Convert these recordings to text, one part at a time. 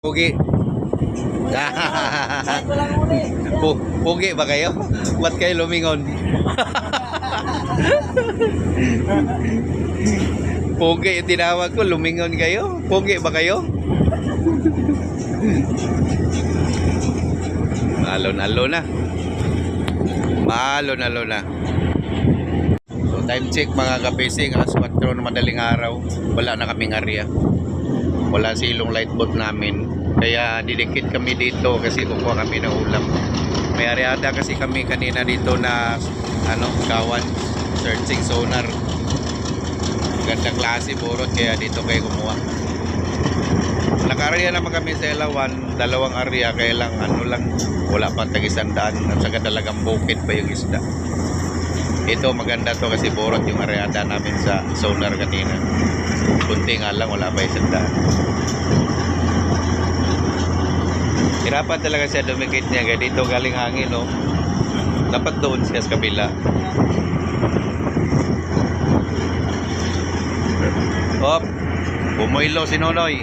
Pugi. Pu Pugi ba kayo? Ba't kayo lumingon? Pugi yung tinawag ko, lumingon kayo? Pugi ba kayo? Alon-alo na. Malon-alo na. So time check mga kapising, alas 4 na madaling araw. Wala na kaming area. Wala silong light boat namin. Kaya didikit kami dito kasi kukuha kami ng ulam. May areada kasi kami kanina dito na ano, kawan, searching sonar. Gandang klase burot kaya dito kayo kumuha. Naka-area naman kami sa Elawan, dalawang area kaya lang ano lang wala pang tagisandaan at saka talagang bukid pa yung isda. Ito maganda to kasi burot yung areada namin sa sonar kanina. Kunti nga lang wala pa isang daan. Hirapan talaga siya dumikit niya kaya dito galing hangin no. Dapat doon siya sa kabila. Hop. Bumuilo si Nonoy.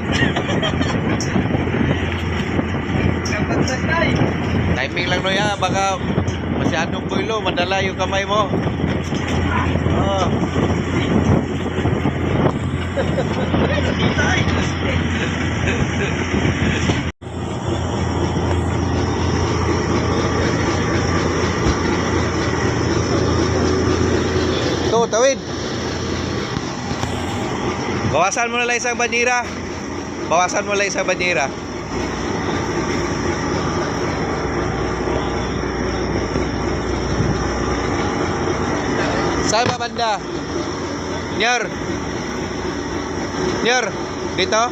Timing lang no ya, baka masyadong builo, madala yung kamay mo. Oh. Ito, tawid. Bawasan mo na lang isang bandira. Bawasan mo lang isang bandira. Saan ba banda? Nyer. Nyer, dito?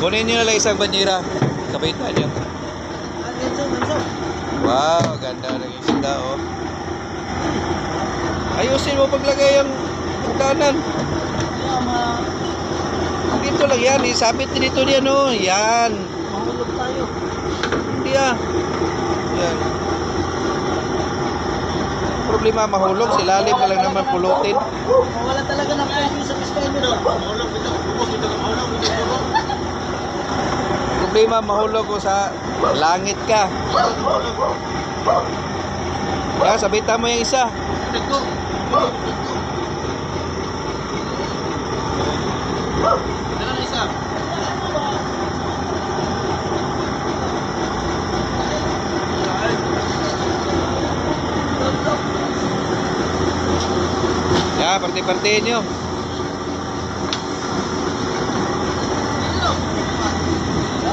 Kunin nyo na lang isang bandira. Kapitan nyo. Wow, ganda ng isda oh. Ayusin mo paglagay ang pagdanan. Dito lang yan, isabit din dito niyan oh. Yan. Hindi ah. Yan. Problema mahulog, silalim ka lang naman pulutin. Wala talaga ng presyo sa Biscay nyo. Problema mahulog ko sa langit ka. Kaya sabitan mo yung isa. Ya, parti-partiin nyo.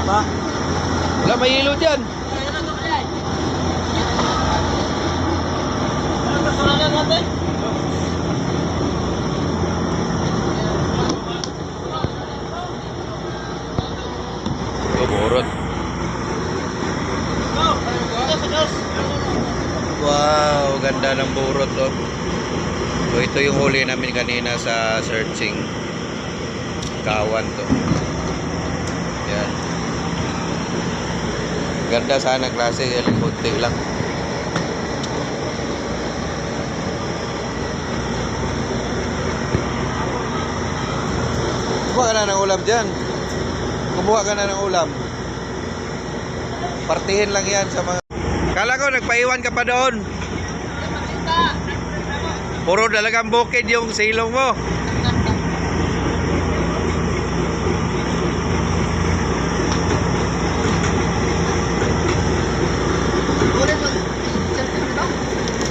Ba? Wala may ilo dyan. Ano kasalanan natin? Ito, burot. Go! Go! Sa gas! Wow, ng burot oh. So ito yung huli namin kanina sa searching kawan to. Yan. Ganda sana klase, yan kunti lang. Kumuha ka na ng ulam dyan. Kumuha ka na ng ulam. Partihin lang yan sa mga... Kala ko nagpaiwan ka pa doon. Puro dalagang bukid yung silong mo.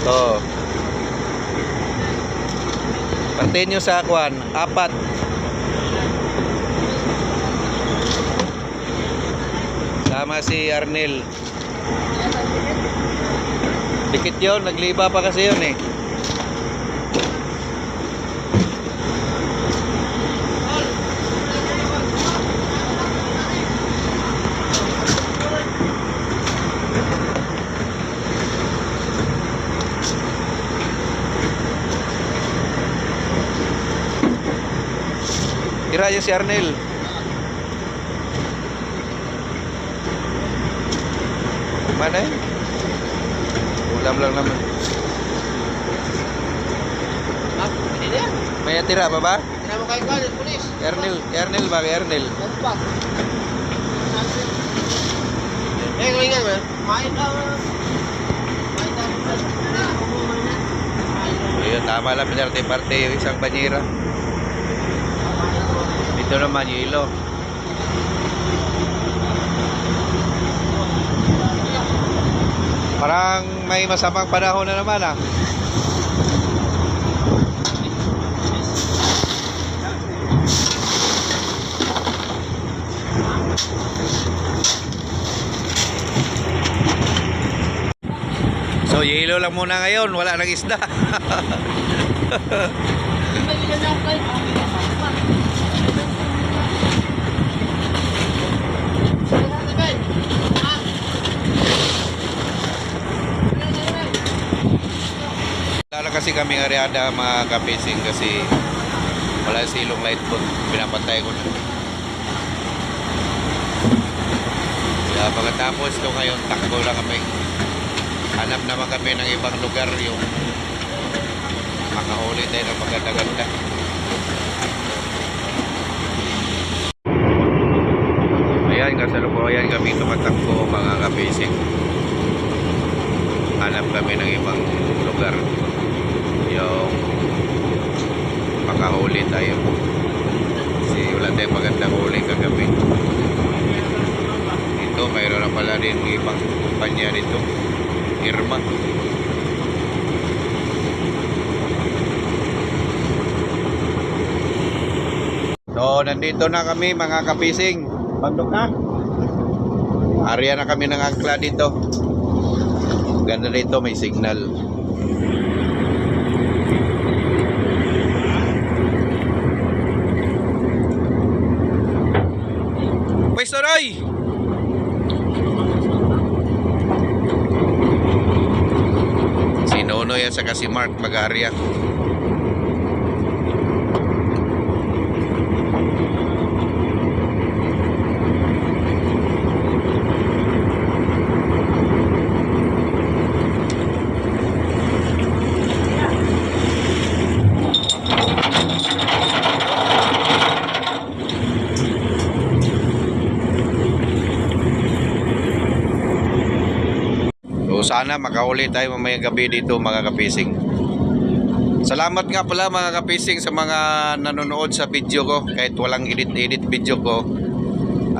Oo. Partihin nyo sa kwan, apat. Sama si Arnel. Dikit yun, nagliba pa kasi yun eh. Tira Tira yung si Arnel. Mana eh? Ulam lang naman. Ah. May tira pa ba? Na mo kalit, pulis. Ernel, Ernel ba? Pa? Eh, kung ingat mo. Main ka. Main ka. Ayun, tama lang pinarte-parte yung isang banyera. Dito naman yung ilo. Parang may masamang panahon na naman ah. So, yelo lang muna ngayon. Wala nang isda. kasi kami ariada mga kapising kasi wala silong light boat. Pinapatay ko na. Kaya pagkatapos ito ngayon, takbo lang kami. Hanap naman kami ng ibang lugar yung makahuli tayo ng maganda-ganda. Ayan, kasalukuyan kami tumatakbo mga kapising. Hanap kami ng ibang lugar yung makahuli tayo. Kasi wala tayong magandang huli kagabi. Ito, mayroon na pala din ibang kumpanya dito. Irma. So, nandito na kami mga kapising. Bandok na. Area na kami ng angkla dito. Ganda dito, may signal. Pwesto Roy! Si Nonoy at saka si Mark mag-area. So sana makahuli tayo mamayang gabi dito mga kapising. Salamat nga pala mga kapising sa mga nanonood sa video ko kahit walang edit-edit video ko.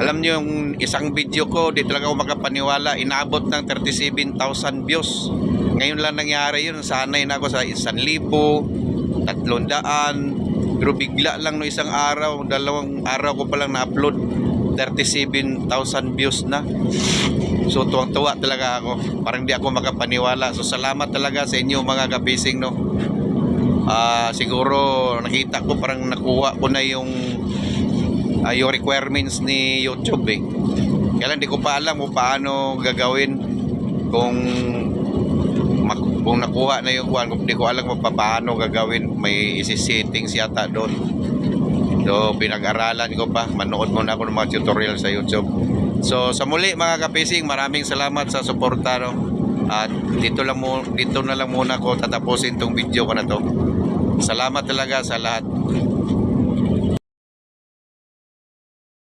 Alam niyo yung isang video ko, di talaga ako makapaniwala, inaabot ng 37,000 views. Ngayon lang nangyari yun, sanay na ako sa 1,000, 300, pero bigla lang no isang araw, dalawang araw ko palang na-upload, 37,000 views na. So tuwang-tuwa talaga ako. Parang di ako makapaniwala. So salamat talaga sa inyo mga kapising no. Ah siguro nakita ko parang nakuha ko na yung ah, yung requirements ni YouTube eh. Kaya lang di ko pa alam kung paano gagawin kung kung nakuha na yung kuhan, kung di ko alam kung paano gagawin, may isi-settings yata doon. So, pinag-aralan ko pa. Manood muna ako ng mga tutorial sa YouTube. So, sa muli mga kapising, maraming salamat sa suporta. No? At dito, lang mo, dito na lang muna ko tatapusin tong video ko na to. Salamat talaga sa lahat.